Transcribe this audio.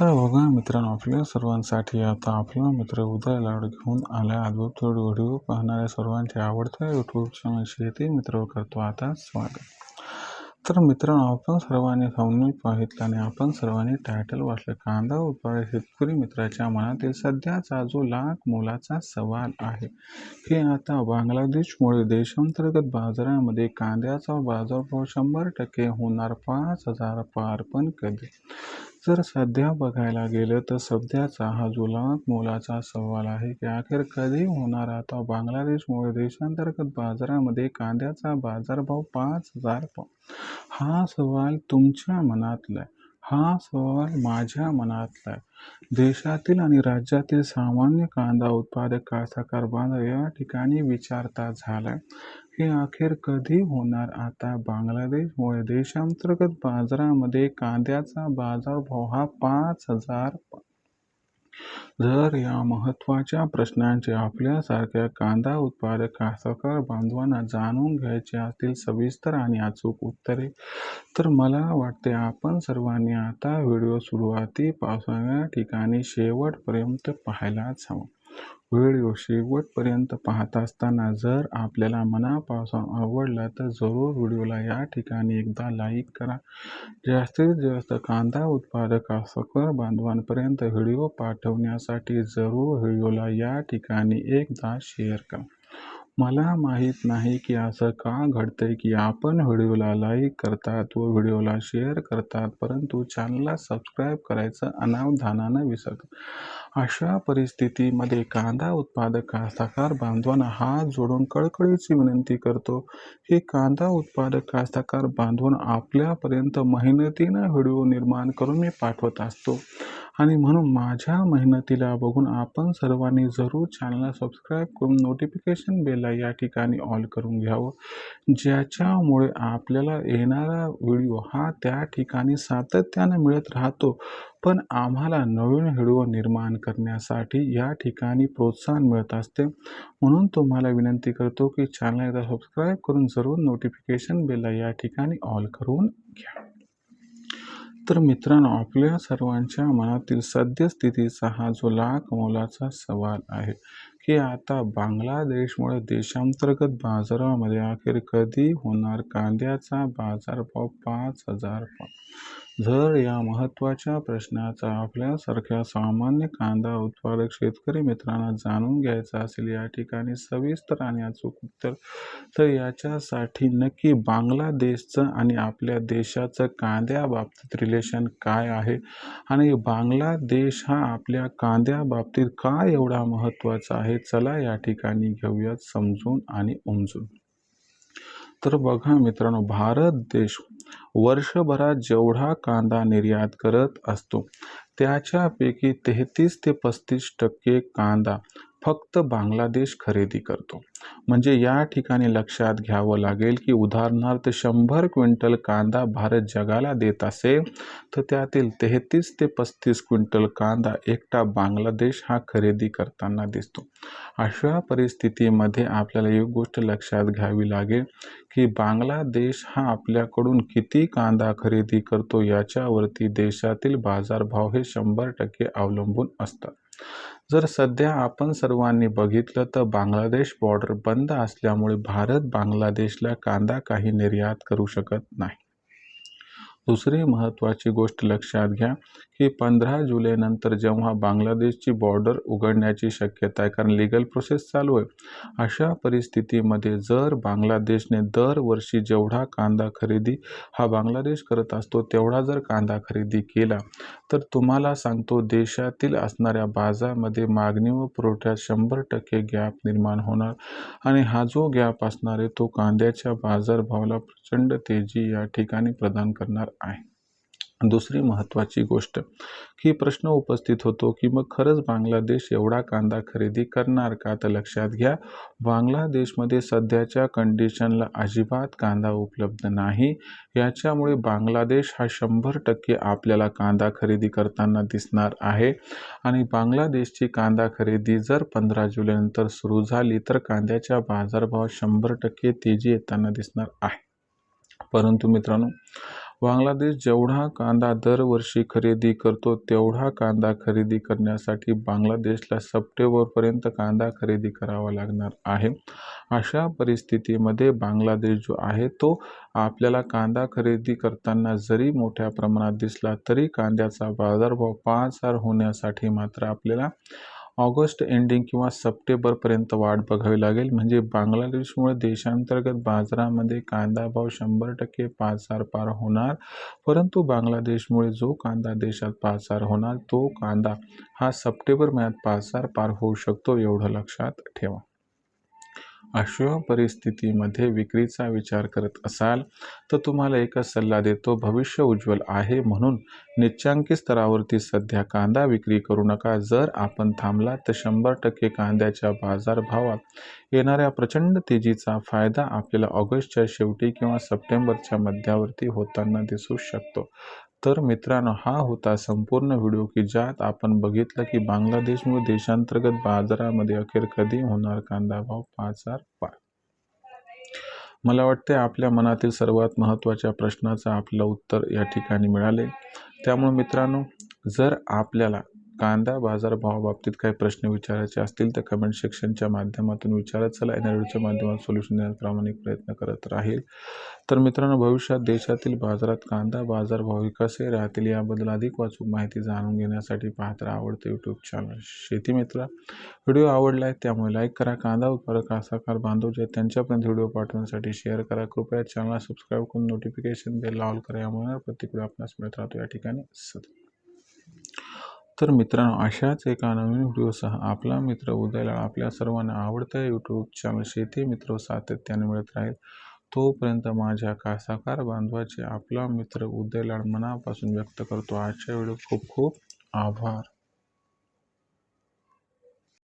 तर बघा मित्रांनो आपल्या सर्वांसाठी आता आपला मित्र उदय लाड घेऊन आला अद्भुत व्हिडिओ पाहणाऱ्या सर्वांचे आवडत्या यूट्यूब चॅनल शेती मित्र करतो. आता स्वागत. तर मित्रांनो आपण सर्वांनी थांबून पाहितलं आणि आपण सर्वांनी टायटल वाचलं. कांदा उत्पादक शेतकरी मित्राच्या मनातील सध्याचा जो लाख मोलाचा सवाल आहे. हे आता बांगलादेशमुळे देशांतर्गत बाजारामध्ये कांद्याचा बाजारभाव शंभर टक्के होणार पाच हजार पार पण कधी? जर सध्या बघायला गेलं तर सध्याचा हा जो लाख मोलाचा सवाल आहे की अखेर कधी होणार? आता बांगलादेशमुळे देशांतर्गत बाजारामध्ये कांद्याचा बाजारभाव पाच हजार हा सवाल तुमच्या मनातला आहे. हा सवाल माझ्या मनातला आहे. देशातील आणि राज्यातील सामान्य कांदा उत्पादक कास्तकार बांधव या ठिकाणी विचारता झाला हे अखेर कधी होणार? आता बांगलादेशमुळे देशांतर्गत बाजारामध्ये कांद्याचा बाजारभाव हा पाच हजार जर या महत्त्वाच्या प्रश्नांचे आपल्यासारख्या कांदा उत्पादक कास्तकार बांधवांना जाणून घ्यायचे असतील सविस्तर आणि अचूक उत्तरे तर मला वाटते आपण सर्वांनी आता व्हिडिओ सुरुवातीपासून या ठिकाणी शेवटपर्यंत पाहायलाच हवं. व्हिडिओ शेवटपर्यंत पाहत असताना जर आपल्याला मनापासून आवडला तर जरूर व्हिडिओला या ठिकाणी एकदा लाईक करा. जास्तीत जास्त कांदा उत्पादक सकल बांधवांपर्यंत व्हिडिओ पाठवण्यासाठी जरूर व्हिडिओला या ठिकाणी एकदा शेअर करा. मला माहीत नाही की असं का घडतंय की आपण व्हिडिओला लाईक करतात व व्हिडिओला शेअर करतात परंतु चॅनलला सबस्क्राईब करायचं अनावधानानं विसरतात अशा परिस्थितीमध्ये कांदा उत्पादक कास्तकार बांधवांना हात जोडून कळकळीची विनंती करतो की कांदा उत्पादक कास्तकार बांधून आपल्यापर्यंत मेहनतीनं व्हिडिओ निर्माण करून मी पाठवत असतो. आणि म्हणून माझ्या मेहनतीला बघून आपण सर्वांनी जरूर चॅनलला सबस्क्राईब करून नोटिफिकेशन बेलला या ठिकाणी ऑल करून घ्यावं. ज्याच्यामुळे आपल्याला येणारा व्हिडिओ हा त्या ठिकाणी सातत्यानं मिळत राहतो. पण आम्हाला नवीन व्हिडिओ निर्माण करण्यासाठी या ठिकाणी प्रोत्साहन मिळत असते. म्हणून तुम्हाला विनंती करतो की चॅनल एकदा सबस्क्राईब करून जरूर नोटिफिकेशन बेलला या ठिकाणी ऑल करून घ्या. तर मित्रांनो आपल्या सर्वांच्या मनातील सद्यस्थितीचा हा जो लाख मोलाचा सवाल आहे की आता बांगलादेशमुळे देशांतर्गत बाजारामध्ये अखेर कधी होणार कांद्याचा बाजारभाव पाच हजार जर या महत्त्वाच्या प्रश्नाचा आपल्यासारख्या सामान्य कांदा उत्पादक शेतकरी मित्रांना जाणून घ्यायचा असेल या ठिकाणी सविस्तर आणि अचूक उत्तर तर याच्यासाठी नक्की बांगलादेशचं आणि आपल्या देशाचं कांद्याबाबतीत रिलेशन काय आहे? आणि बांगलादेश हा आपल्या कांद्याबाबतीत का एवढा महत्त्वाचा आहे? चला या ठिकाणी घेऊयात समजून आणि उमजून. तर बघा मित्रांनो भारत देश वर्षभरात जेवढा कांदा निर्यात करत असतो त्याच्यापैकी तेहतीस ते पस्तीस टक्के कांदा फक्त बांगलादेश खरेदी करतो. म्हणजे या ठिकाणी लक्षात घ्यावं लागेल की उदाहरणार्थ शंभर क्विंटल कांदा भारत जगाला देत असेल तर त्यातील तेहतीस ते पस्तीस क्विंटल कांदा एकटा बांगलादेश हा खरेदी करताना दिसतो. अशा परिस्थितीमध्ये आपल्याला एक गोष्ट लक्षात घ्यावी लागेल की बांगलादेश हा आपल्याकडून किती कांदा खरेदी करतो याच्यावरती देशातील बाजारभाव हे शंभर टक्के अवलंबून असतात. जर सध्या आपण सर्वांनी बघितलं तर बांगलादेश बॉर्डर बंद असल्यामुळे भारत बांगलादेशला कांदा काही निर्यात करू शकत नाही. दुसरी महत्त्वाची गोष्ट लक्षात घ्या की पंधरा जुलैनंतर जेव्हा बांगलादेशची बॉर्डर उघडण्याची शक्यता आहे कारण लिगल प्रोसेस चालू आहे. अशा परिस्थितीमध्ये जर बांगलादेशने दरवर्षी जेवढा कांदा खरेदी हा बांगलादेश करत असतो तेवढा जर कांदा खरेदी केला तर तुम्हाला सांगतो देशातील असणाऱ्या बाजारामध्ये मागणी व पुरवठ्यात शंभर टक्के गॅप निर्माण होणार आणि हा जो गॅप असणार आहे तो कांद्याच्या बाजारभावाला प्रचंड तेजी या ठिकाणी प्रदान करणार आहे. दुसरी महत्त्वाची गोष्ट की प्रश्न उपस्थित होतो की मग खरंच बांगलादेश एवढा कांदा खरेदी करणार का? तर लक्षात घ्या बांगलादेशमध्ये सध्याच्या कंडिशनला अजिबात कांदा उपलब्ध नाही. याच्यामुळे बांगलादेश हा शंभर टक्के आपल्याला कांदा खरेदी करताना दिसणार आहे. आणि बांगलादेशची कांदा खरेदी जर पंधरा जुलैनंतर सुरू झाली तर कांद्याच्या बाजारभावात शंभर टक्के तेजी येताना दिसणार आहे. परंतु मित्रांनो बांगलादेश जेवढा कांदा दरवर्षी खरेदी करतो तेवढा कांदा खरेदी करण्यासाठी बांगलादेशला सप्टेंबरपर्यंत कांदा खरेदी करावा लागणार आहे. अशा परिस्थितीमध्ये बांगलादेश जो आहे तो आपल्याला कांदा खरेदी करताना जरी मोठ्या प्रमाणात दिसला तरी कांद्याचा बाजारभाव पाच हजार होण्यासाठी मात्र आपल्याला ऑगस्ट एंडिंग किंवा सप्टेंबरपर्यंत वाट बघावी लागेल. म्हणजे बांगलादेशमुळे देशांतर्गत बाजारामध्ये कांदा भाव शंभर टक्के पाच हजार पार होणार. परंतु बांगलादेशमुळे जो कांदा देशात पाच हजार होणार तो कांदा हा सप्टेंबर महिन्यात पाच हजार पार होऊ शकतो एवढं लक्षात ठेवा. अशुभ परिस्थितीमध्ये विक्रीचा विचार करत असाल तर तुम्हाला एकच सल्ला देतो भविष्य उज्ज्वल आहे म्हणून निच्चांकी स्तरावरती सध्या कांदा विक्री करू नका. जर आपण थांबला तर शंभर टक्के कांद्याच्या बाजारभावात येणाऱ्या प्रचंड तेजीचा फायदा आपल्याला ऑगस्टच्या शेवटी किंवा सप्टेंबरच्या मध्यावरती होताना दिसू शकतो. तर मित्रांनो हा होता संपूर्ण व्हिडिओ की ज्यात आपण बघितलं की बांगलादेशमुळे देशांतर्गत बाजारामध्ये अखेर कधी होणार कांदा भाव पाच हजार पाच मला वाटते आपल्या मनातील सर्वात महत्त्वाच्या प्रश्नाचं आपलं उत्तर या ठिकाणी मिळाले त्यामुळे मित्रांनो जर आपल्याला कांदा बाजारभावाबाबतीत काही प्रश्न विचारायचे असतील तर कमेंट सेक्शनच्या माध्यमातून विचारत चला. एनआरडीच्या माध्यमात माध्यमातून सोल्युशन देण्याचा प्रामाणिक प्रयत्न करत राहील. तर मित्रांनो भविष्यात देशातील बाजारात कांदा बाजारभाव कसे राहतील याबद्दल अधिक वाचूक माहिती जाणून घेण्यासाठी पाहत राहा यूट्यूब चॅनल शेती मित्रा व्हिडिओ आवडला आहे त्यामुळे लाईक करा. कांदा उत्पादक आसाकार बांधव जे त्यांच्यापर्यंत व्हिडिओ पाठवण्यासाठी शेअर करा. कृपया चॅनलला सबस्क्राईब करून नोटिफिकेशन बेल ऑल करा. यामुळे प्रत्येक आपणास मिळत राहतो. या ठिकाणी सध्या तर मित्रांनो अशाच एका नवीन व्हिडिओसह आपला मित्र उदयला आपल्या सर्वांना आवडत्या यूट्यूब चॅनल शेती मित्र सातत्याने मिळत राहील. तोपर्यंत माझ्या कासाकार बांधवाचे आपला मित्र उदयलाड मनापासून व्यक्त करतो. आजच्या व्हिडिओ खूप खूप आभार.